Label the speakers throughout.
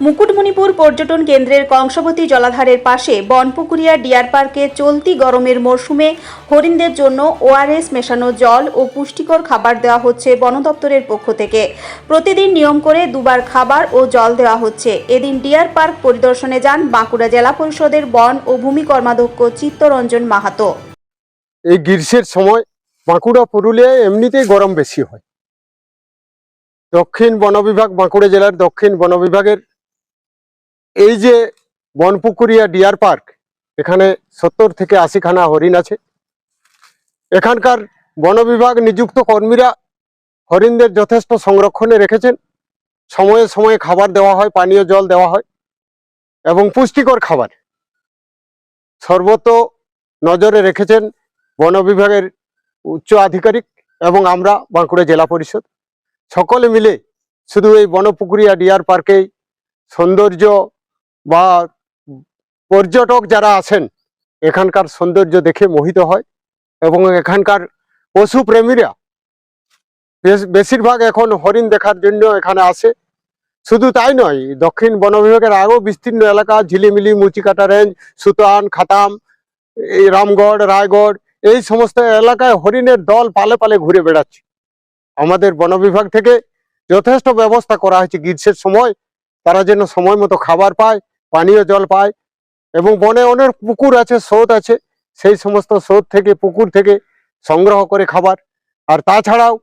Speaker 1: মুকুটমণিপুর পর্যটন কেন্দ্রের কংসবতী জলাধারের পাশে বনপুকুরিয়া ডিয়ার পার্কে চলতি গরমের মরশুমে হরিণদের জন্য ওআরএস মেশানো জল ও পুষ্টিকর খাবার দেওয়া হচ্ছে বন দপ্তরের পক্ষ থেকে। প্রতিদিন নিয়ম করে দুবার খাবার ও জল দেওয়া হচ্ছে। এদিন ডিয়ার পার্ক পরিদর্শনে যান বাঁকুড়া জেলা পরিষদের বন ও ভূমি কর্মাধ্যক্ষ চিত্তরঞ্জন মাহাতো।
Speaker 2: এই গ্রীষ্মের সময় বাঁকুড়া, পুরুলিয়ায় এমনিতেই গরম বেশি হয়। দক্ষিণ বন বিভাগ, বাঁকুড়া জেলার দক্ষিণ বন বিভাগের এই যে বনপুকুরিয়া ডিয়ার পার্ক, এখানে সত্তর থেকে আশিখানা হরিণ আছে। এখানকার বন বিভাগ নিযুক্ত কর্মীরা হরিণদের যথেষ্ট সংরক্ষণে রেখেছেন। সময়ে সময়ে খাবার দেওয়া হয়, পানীয় জল দেওয়া হয় এবং পুষ্টিকর খাবার। সর্বত নজরে রেখেছেন বন বিভাগের উচ্চ আধিকারিক এবং আমরা বাঁকুড়া জেলা পরিষদ। সকলে মিলে শুধু এই বনপুকুরিয়া ডিয়ার পার্কেই সৌন্দর্য বা পর্যটক যারা আছেন, এখানকার সৌন্দর্য দেখে মোহিত হয় এবং এখানকার পশু প্রেমীরা বেশ- বেশিরভাগ এখন হরিণ দেখার জন্য এখানে আসে। শুধু তাই নয়, দক্ষিণ বন বিভাগের আরও বিস্তীর্ণ এলাকা, ঝিলিমিলি, মুচিকাটা রেঞ্জ, সুতান, খাতাম, এই রামগড়, রায়গড়, এই সমস্ত এলাকায় হরিণের দল পালে পালে ঘুরে বেড়াচ্ছে। আমাদের বন বিভাগ থেকে যথেষ্ট ব্যবস্থা করা হয়েছে। গ্রীষ্মের সময় তারা যেন সময় মতো খাবার পায় পানীয় জল পায় এবং বনে অনেক পুকুর আছে, স্রোত আছে। সেই সমস্ত স্রোত থেকে, পুকুর থেকে সংগ্রহ করে খাবার। আর তাছাড়াও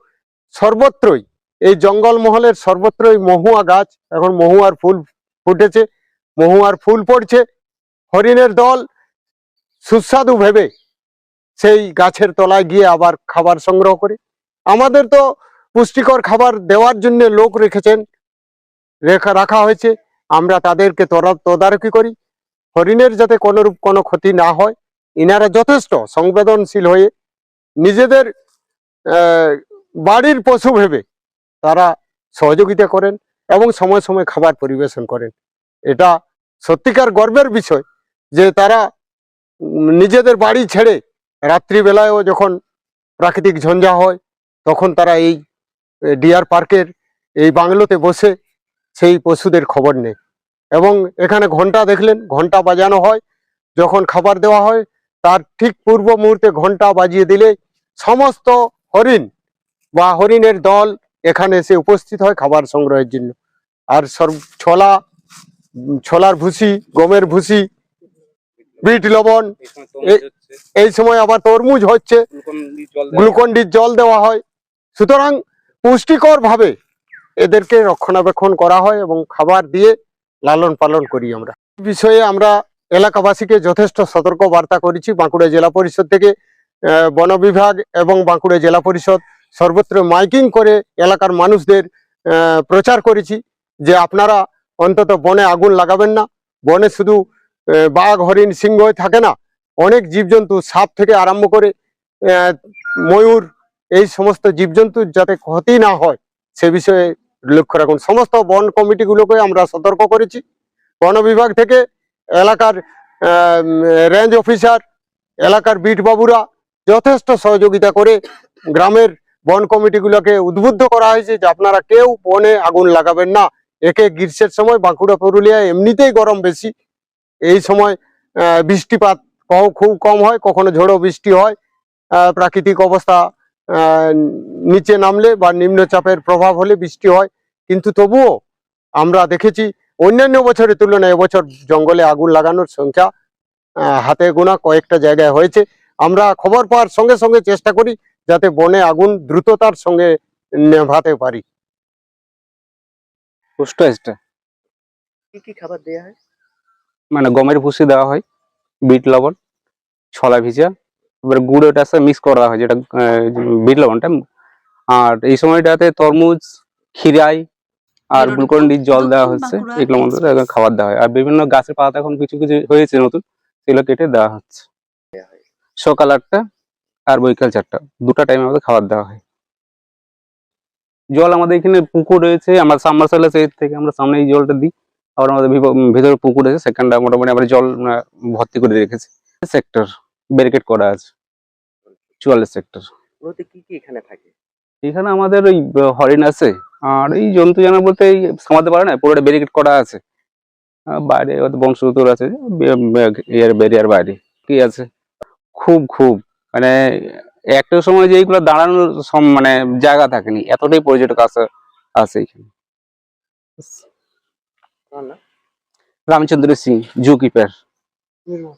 Speaker 2: সর্বত্রই, এই জঙ্গলমহলের সর্বত্রই মহুয়া গাছ, এখন মহুয়ার ফুল ফুটেছে, মহুয়ার ফুল পড়ছে। হরিণের দল সুস্বাদু ভেবে সেই গাছের তলায় গিয়ে আবার খাবার সংগ্রহ করে। আমাদের তো পুষ্টিকর খাবার দেওয়ার জন্য লোক রেখেছেন, রেখা, রাখা হয়েছে। আমরা তাদেরকে তদারকি করি। হরিণের যাতে কোনোরূপ কোনো ক্ষতি না হয়, ইনারা যথেষ্ট সংবেদনশীল হয়ে নিজেদের বাড়ির পশু ভেবে তারা সহযোগিতা করেন এবং সময় সময় খাবার পরিবেশন করেন। এটা সত্যিকার গর্বের বিষয় যে তারা নিজেদের বাড়ি ছেড়ে রাত্রিবেলায়ও যখন প্রাকৃতিক ঝঞ্ঝা হয়, তখন তারা এই ডিয়ার পার্কের এই বাংলোতে বসে সেই পশুদের খবর নেয় এবং এখানে ঘণ্টা দেখলেন ঘণ্টা বাজানো হয়। যখন খাবার দেওয়া হয় তার ঠিক পূর্ব মুহূর্তে ঘণ্টা বাজিয়ে দিলে সমস্ত হরিণ বা হরিণের দল এখানে এসে উপস্থিত হয় খাবার সংগ্রহের জন্য। আর সর্ব ছোলা ছোলার ভুসি গমের ভুসি বিট লবণ এই সময় আবার তরমুজ হচ্ছে। গ্লুকন ডির জল দেওয়া হয়। সুতরাং পুষ্টিকর ভাবে এদেরকে রক্ষণাবেক্ষণ করা হয় এবং খাবার দিয়ে লালন পালন করি আমরা। বিষয়ে আমরা এলাকাবাসীকে যথেষ্ট সতর্ক বার্তা করেছি। বাঁকুড়া জেলা পরিষদ থেকে বন বিভাগ এবং বাঁকুড়া জেলা পরিষদ সর্বত্র মাইকিং করে এলাকার মানুষদের প্রচার করেছি যে আপনারা অন্তত বনে আগুন লাগাবেন না। বনে শুধু বাঘ, হরিণ, সিংহ থাকে না, অনেক জীবজন্তু সাপ থেকে আরম্ভ করে ময়ূর, এই সমস্ত জীবজন্তুর যাতে ক্ষতি না হয়, সে বিষয়ে লক্ষ্য রাখুন, সমস্ত বন কমিটিগুলোকে আমরা সতর্ক করেছি। বন বিভাগ থেকে এলাকার রেঞ্জ অফিসার এলাকার বিট বাবুরা যথেষ্ট সহযোগিতা করে গ্রামের বন কমিটিগুলোকে উদ্বুদ্ধ করা হয়েছে যে আপনারা কেউ বনে আগুন লাগাবেন না। একে গ্রীষ্মের সময়, বাঁকুড়া পুরুলিয়ায় এমনিতেই গরম বেশি। এই সময় বৃষ্টিপাত খুব কম হয়, কখনো ঝোড়ো বৃষ্টি হয়। প্রাকৃতিক অবস্থা নিচে নামলে বা নিম্নচাপের প্রভাব হলে বৃষ্টি হয়। কিন্তু তবুও আমরা দেখেছি অন্যান্য বছরের তুলনায় এবছর জঙ্গলে আগুন লাগানোর সংখ্যা হাতে গোনা কয়েকটা জায়গায় হয়েছে। আমরা খবর পাওয়ার সঙ্গে সঙ্গে চেষ্টা করি যাতে বনে আগুন দ্রুততার সঙ্গে নেভাতে পারি।
Speaker 3: পুষ্ট এসটা
Speaker 4: কি কি খাবার দেওয়া হয়?
Speaker 3: মানে গমের ভুসি দেওয়া হয় বিট লবণ ছলা ভিজা এবার গুড় ওটার সাথে মিক্স করা হয় যেটা বিট লবণটা আর এই সময়টাতে তরমুজ খিরাই আর
Speaker 1: এগুলো
Speaker 3: গ্লুকন ডির জল দেওয়া হচ্ছে এগুলো মধ্যে খাবার দেওয়া হয়। আর বিভিন্ন গাছের পাতা এখন কিছু কিছু হয়েছে নতুন সেগুলো কেটে দেওয়া হচ্ছে। সকাল আটটা আর বৈকাল চারটা দুটা টাইমে আমাদের খাবার দেওয়া হয়। জল আমাদের এখানে পুকুর রয়েছে আমরা সাবমার্সাল আছে এর থেকে আমরা সামনে এই জলটা দিই আবার আমাদের ভেতরে পুকুর আছে সেখানটা মোটামুটি আমরা জল ভর্তি করে রেখেছি। সেক্টর ব্যারিকেড করা আছে। চুয়াল্লিশ সেক্টর
Speaker 4: বলতে কি কি এখানে থাকে?
Speaker 3: এখানে আমাদের ওই হরিণ আছে আর এই জন্তু জানোয়ার বলতে এই সামাতে পারে না পুরোটা ব্যারিকেড করা আছে। বাইরে বংশগতর আছে বে- বে- বেরিয়ার বাইরে কি আছে? খুব খুব মানে একটা সময় যে এইগুলো দাঁড়ানোর মানে জায়গা থাকেনি এতটাই পর্যটক আসে আসে এখানে। রামচন্দ্র সিং জু কিপার
Speaker 4: নির্মল